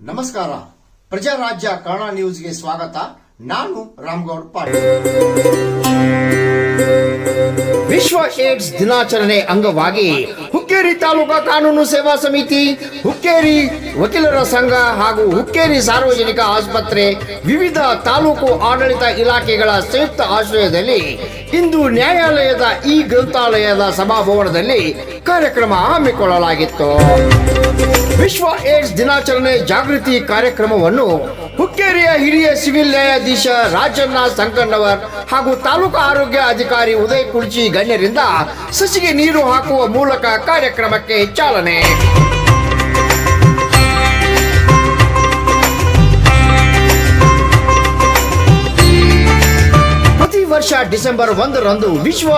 ನಮಸ್ಕಾರ. ಪ್ರಜಾರಾಜ್ಯ ಕನ್ನಡ ನ್ಯೂಸ್ಗೆ ಸ್ವಾಗತ. ನಾನು ರಾಮ್ಗೌಡ್ ಪಾಟೀಲ್. ವಿಶ್ವ ಏಡ್ಸ್ ದಿನಾಚರಣೆ ಅಂಗವಾಗಿ ಹುಕ್ಕೇರಿ ತಾಲೂಕಾ ಕಾನೂನು ಸೇವಾ ಸಮಿತಿ, ಹುಕ್ಕೇರಿ ವಕೀಲರ ಸಂಘ ಹಾಗೂ ಹುಕ್ಕೇರಿ ಸಾರ್ವಜನಿಕ ಆಸ್ಪತ್ರೆ ವಿವಿಧ ತಾಲೂಕು ಆಡಳಿತ ಇಲಾಖೆಗಳ ಸಂಯುಕ್ತ ಆಶ್ರಯದಲ್ಲಿ ಇಂದು ನ್ಯಾಯಾಲಯದ ಈ ಗ್ರಂಥಾಲಯದ ಸಭಾಭವನದಲ್ಲಿ ಕಾರ್ಯಕ್ರಮ ಹಮ್ಮಿಕೊಳ್ಳಲಾಗಿತ್ತು. ವಿಶ್ವ ಏಡ್ಸ್ ದಿನಾಚರಣೆ ಜಾಗೃತಿ ಕಾರ್ಯಕ್ರಮವನ್ನು ಹುಕ್ಕೇರಿಯ ಹಿರಿಯ ಸಿವಿಲ್ ನ್ಯಾಯಾಧೀಶ ರಾಜಣ್ಣ ಸಂಕಣ್ಣವರ್ ಹಾಗೂ ತಾಲೂಕು ಆರೋಗ್ಯ ಅಧಿಕಾರಿ ಉದಯ್ ಕುರ್ಜಿ ಗಣ್ಯರಿಂದ ಸಸಿಗೆ ನೀರು ಹಾಕುವ ಮೂಲಕ ಕಾರ್ಯಕ್ರಮಕ್ಕೆ ಚಾಲನೆ. ಪ್ರತಿ ವರ್ಷ ಡಿಸೆಂಬರ್ ಒಂದರಂದು ವಿಶ್ವ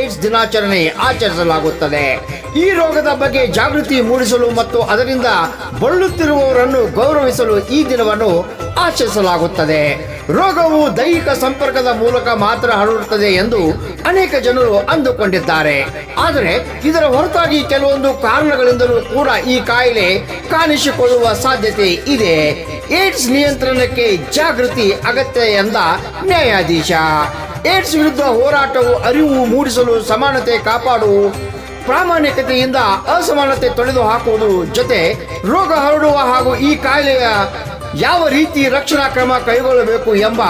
ಏಡ್ಸ್ ದಿನಾಚರಣೆ ಆಚರಿಸಲಾಗುತ್ತದೆ. ಈ ರೋಗದ ಬಗ್ಗೆ ಜಾಗೃತಿ ಮೂಡಿಸಲು ಮತ್ತು ಅದರಿಂದ ಬಳಲುತ್ತಿರುವವರನ್ನು ಗೌರವಿಸಲು ಈ ದಿನವನ್ನು ಆಚರಿಸಲಾಗುತ್ತದೆ. ರೋಗವು ದೈಹಿಕ ಸಂಪರ್ಕದ ಮೂಲಕ ಮಾತ್ರ ಹರಡುತ್ತದೆ ಎಂದು ಅನೇಕ ಜನರು ಅಂದುಕೊಂಡಿದ್ದಾರೆ. ಆದರೆ ಇದರ ಹೊರತಾಗಿ ಕೆಲವೊಂದು ಕಾರಣಗಳಿಂದಲೂ ಕೂಡ ಈ ಕಾಯಿಲೆ ಕಾಣಿಸಿಕೊಳ್ಳುವ ಸಾಧ್ಯತೆ ಇದೆ. ಏಡ್ಸ್ ನಿಯಂತ್ರಣಕ್ಕೆ ಜಾಗೃತಿ ಅಗತ್ಯ ಎಂದ ನ್ಯಾಯಾಧೀಶ. ಏಡ್ಸ್ ವಿರುದ್ಧ ಹೋರಾಟವು ಅರಿವು ಮೂಡಿಸಲು ಸಮಾನತೆ ಕಾಪಾಡುವು ಪ್ರಾಮಾಣಿಕತೆಯಿಂದ ಅಸಮಾನತೆ ತೊಳೆದು ಹಾಕುವುದು ಜೊತೆ ರೋಗ ಹರಡುವ ಹಾಗೂ ಈ ಕಾಯಿಲೆಯ ಯಾವ ರೀತಿ ರಕ್ಷಣಾ ಕ್ರಮ ಕೈಗೊಳ್ಳಬೇಕು ಎಂಬ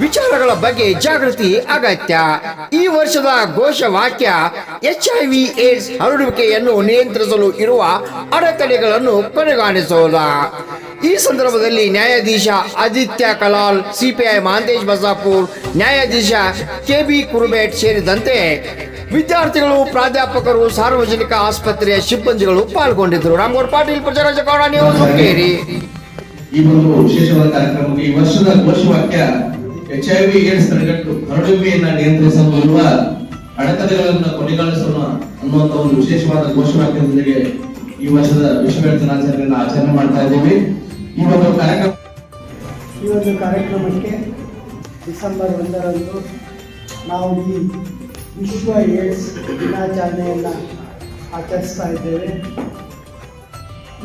ವಿಚಾರಗಳ ಬಗ್ಗೆ ಜಾಗೃತಿ ಅಗತ್ಯ. ಈ ವರ್ಷದ ಘೋಷವಾಕ್ಯ, ಎಚ್ ಐ ವಿ ಏಡ್ಸ್ ಹರಡುವಿಕೆಯನ್ನು ನಿಯಂತ್ರಿಸಲು ಇರುವ ಅಡೆತಡೆಗಳನ್ನು ಕೊನೆಗಾಣಿಸೋದ ಈ ಸಂದರ್ಭದಲ್ಲಿ ನ್ಯಾಯಾಧೀಶ ಆದಿತ್ಯ ಕಲಾಲ್, ಸಿಪಿಐ ಮಹಾಂತೇಶ್ ಬಸಾಪುರ್, ನ್ಯಾಯಾಧೀಶ ಕೆ ಬಿ ಕುರುಬೇಟ್ ಸೇರಿದಂತೆ ವಿದ್ಯಾರ್ಥಿಗಳು, ಪ್ರಾಧ್ಯಾಪಕರು, ಸಾರ್ವಜನಿಕ ಆಸ್ಪತ್ರೆಯ ಸಿಬ್ಬಂದಿಗಳು ಪಾಲ್ಗೊಂಡಿದ್ದರು. ರಾಮಗೌಡ್ ಪಾಟೀಲ್, ಪ್ರಚಾರ ಕನ್ನಡ ನ್ಯೂಸ್ ಈ ಒಂದು ವಿಶೇಷವಾದ ಕಾರ್ಯಕ್ರಮಕ್ಕೆ ಈ ವರ್ಷದ ಘೋಷವಾಕ್ಯ ಎಚ್ ಐ ವಿ ಏಡ್ಸ್ ತಡೆಗಟ್ಟು ಹರಡುವಿಕೆಯನ್ನ ನಿಯಂತ್ರಿಸಲು ಇರುವ ಅಡೆತಡೆಗಳನ್ನು ಕೊನೆಗಾಣಿಸೋಣ ಅನ್ನುವಂತ ಒಂದು ವಿಶೇಷವಾದ ಘೋಷವಾಕ್ಯದೊಂದಿಗೆ ಈ ವರ್ಷದ ವಿಶ್ವ ದಿನಾಚರಣೆಯನ್ನು ಆಚರಣೆ ಮಾಡ್ತಾ ಇದ್ದೀವಿ. ಈ ಒಂದು ಕಾರ್ಯಕ್ರಮ ಈ ಒಂದು ಕಾರ್ಯಕ್ರಮಕ್ಕೆ ಡಿಸೆಂಬರ್ ಒಂದರಂದು ನಾವು ಈ ವಿಶ್ವ ಏಡ್ಸ್ ದಿನಾಚರಣೆಯನ್ನು ಆಚರಿಸ್ತಾ ಇದ್ದೇವೆ.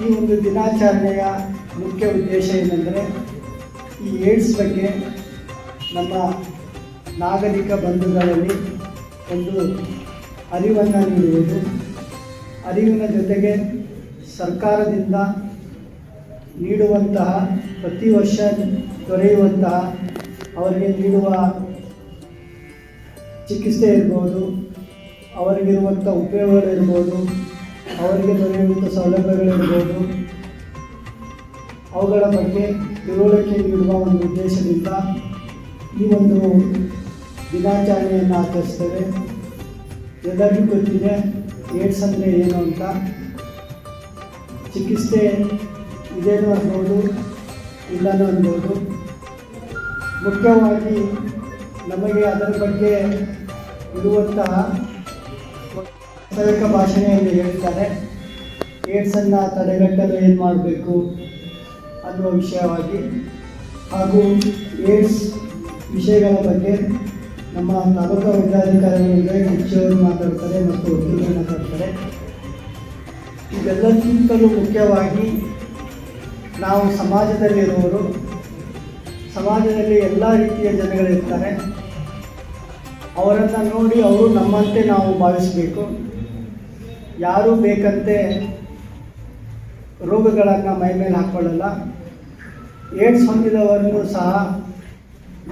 ಈ ಒಂದು ದಿನಾಚರಣೆಯ ಮುಖ್ಯ ಉದ್ದೇಶ ಏನೆಂದರೆ, ಈ ಏಡ್ಸ್ ಬಗ್ಗೆ ನಮ್ಮ ನಾಗರಿಕ ಬಂಧುಗಳಲ್ಲಿ ಒಂದು ಅರಿವನ್ನು ನೀಡುವುದು. ಅರಿವಿನ ಜೊತೆಗೆ ಸರ್ಕಾರದಿಂದ ನೀಡುವಂತಹ, ಪ್ರತಿ ವರ್ಷ ದೊರೆಯುವಂತಹ ಅವರಿಗೆ ನೀಡುವ ಚಿಕಿತ್ಸೆ ಇರ್ಬೋದು, ಅವರಿಗಿರುವಂಥ ಉಪಯೋಗಗಳಿರ್ಬೋದು, ಅವರಿಗೆ ದೊರೆಯುವಂಥ ಸೌಲಭ್ಯಗಳಿರ್ಬೋದು, ಅವುಗಳ ಬಗ್ಗೆ ತಿಳುವಳಿಕೆ ನೀಡುವ ಒಂದು ಉದ್ದೇಶದಿಂದ ಈ ಒಂದು ದಿನಾಚರಣೆಯನ್ನು ಆಚರಿಸ್ತೇವೆ. ಎಲ್ಲರಿಗೂ ಗೊತ್ತಿದೆ, ಏಡ್ಸ್ ಅಂದರೆ ಏನು ಅಂತ. ಚಿಕಿತ್ಸೆ ಇದೇನು ಅನ್ಬೋದು, ಇಲ್ಲನೂ ಅನ್ಬೋದು. ಮುಖ್ಯವಾಗಿ ನಮಗೆ ಅದರ ಬಗ್ಗೆ ಇರುವಂತಹ ವಾಸ್ತವಿಕ ಭಾಷಣೆಯಲ್ಲಿ ಹೇಳ್ತಾರೆ, ಏಡ್ಸನ್ನು ತಡೆಗಟ್ಟಲು ಏನು ಮಾಡಬೇಕು ಅನ್ನುವ ವಿಷಯವಾಗಿ. ಹಾಗೂ ಏಡ್ಸ್ ವಿಷಯಗಳ ಬಗ್ಗೆ ನಮ್ಮ ತಾಲೂಕು ವೈದ್ಯಾಧಿಕಾರಿಗಳಿಗೆ ಹೆಚ್ಚುವರು ಮಾತಾಡ್ತಾರೆ ಮತ್ತು ವಕೀಲರು ಮಾತಾಡ್ತಾರೆ. ಇದೆಲ್ಲಕ್ಕಿಂತಲೂ ಮುಖ್ಯವಾಗಿ ನಾವು ಸಮಾಜದಲ್ಲಿರುವವರು, ಸಮಾಜದಲ್ಲಿ ಎಲ್ಲ ರೀತಿಯ ಜನಗಳಿರ್ತಾರೆ ಅವರನ್ನು ನೋಡಿ ಅವರು ನಮ್ಮಂತೆ ನಾವು ಭಾವಿಸಬೇಕು. ಯಾರೂ ಬೇಕಂತೆ ರೋಗಗಳನ್ನು ಮೈ ಮೇಲೆ ಹಾಕ್ಕೊಳ್ಳಲ್ಲ ಏಡ್ಸ್ ಹೊಂದಿದವರನ್ನು ಸಹ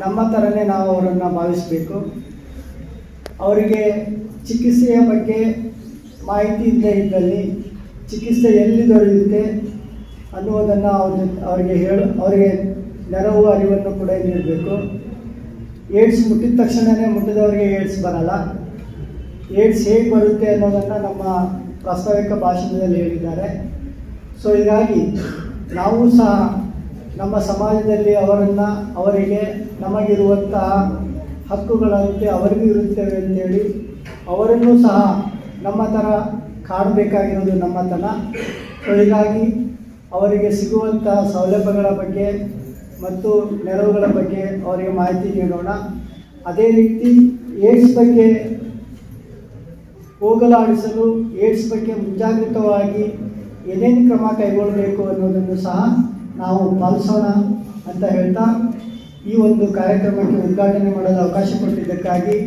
ನಮ್ಮ ಥರನೇ ನಾವು ಅವರನ್ನು ಭಾವಿಸಬೇಕು. ಅವರಿಗೆ ಚಿಕಿತ್ಸೆಯ ಬಗ್ಗೆ ಮಾಹಿತಿ ಇದ್ದೇ ಇದ್ದಲ್ಲಿ ಚಿಕಿತ್ಸೆ ಎಲ್ಲಿ ದೊರೆಯುತ್ತೆ ಅನ್ನುವುದನ್ನು ಅವ್ರ ಅವರಿಗೆ ಹೇಳು, ಅವರಿಗೆ ನೆರವು ಅರಿವನ್ನು ಕೂಡ ನೀಡಬೇಕು. ಏಡ್ಸ್ ಮುಟ್ಟಿದ ತಕ್ಷಣವೇ ಮುಟ್ಟಿದವರಿಗೆ ಏಡ್ಸ್ ಬರಲ್ಲ. ಏಡ್ಸ್ ಹೇಗೆ ಬರುತ್ತೆ ಅನ್ನೋದನ್ನು ನಮ್ಮ ಪ್ರಾಸ್ತಾವಿಕ ಭಾಷಣದಲ್ಲಿ ಹೇಳಿದ್ದಾರೆ. ಸೊ ಹೀಗಾಗಿ ನಾವು ಸಹ ನಮ್ಮ ಸಮಾಜದಲ್ಲಿ ಅವರನ್ನು, ಅವರಿಗೆ ನಮಗಿರುವಂತಹ ಹಕ್ಕುಗಳಂತೆ ಅವರಿಗೂ ಇರುತ್ತೇವೆ ಅಂತೇಳಿ ಅವರನ್ನೂ ಸಹ ನಮ್ಮ ಥರ ಕಾಡಬೇಕಾಗಿರೋದು ನಮ್ಮತನ ಸೊ ಹೀಗಾಗಿ ಅವರಿಗೆ ಸಿಗುವಂತಹ ಸೌಲಭ್ಯಗಳ ಬಗ್ಗೆ ಮತ್ತು ನೆರವುಗಳ ಬಗ್ಗೆ ಅವರಿಗೆ ಮಾಹಿತಿ ನೀಡೋಣ. ಅದೇ ರೀತಿ ಏಡ್ಸ್ ಬಗ್ಗೆ ಹೋಗಲಾಡಿಸಲು ಏಡ್ಸ್ ಬಗ್ಗೆ ಮುಂಜಾಗ್ರತವಾಗಿ ಏನೇನು ಕ್ರಮ ಕೈಗೊಳ್ಳಬೇಕು ಅನ್ನೋದನ್ನು ಸಹ ನಾವು ಪಾಲಿಸೋಣ ಅಂತ ಹೇಳ್ತಾ ಈ ಒಂದು ಕಾರ್ಯಕ್ರಮಕ್ಕೆ ಉದ್ಘಾಟನೆ ಮಾಡಲು ಅವಕಾಶ ಕೊಟ್ಟಿದ್ದಕ್ಕಾಗಿ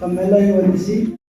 ತಮ್ಮೆಲ್ಲರಿಗೂ ವಂದಿಸಿ.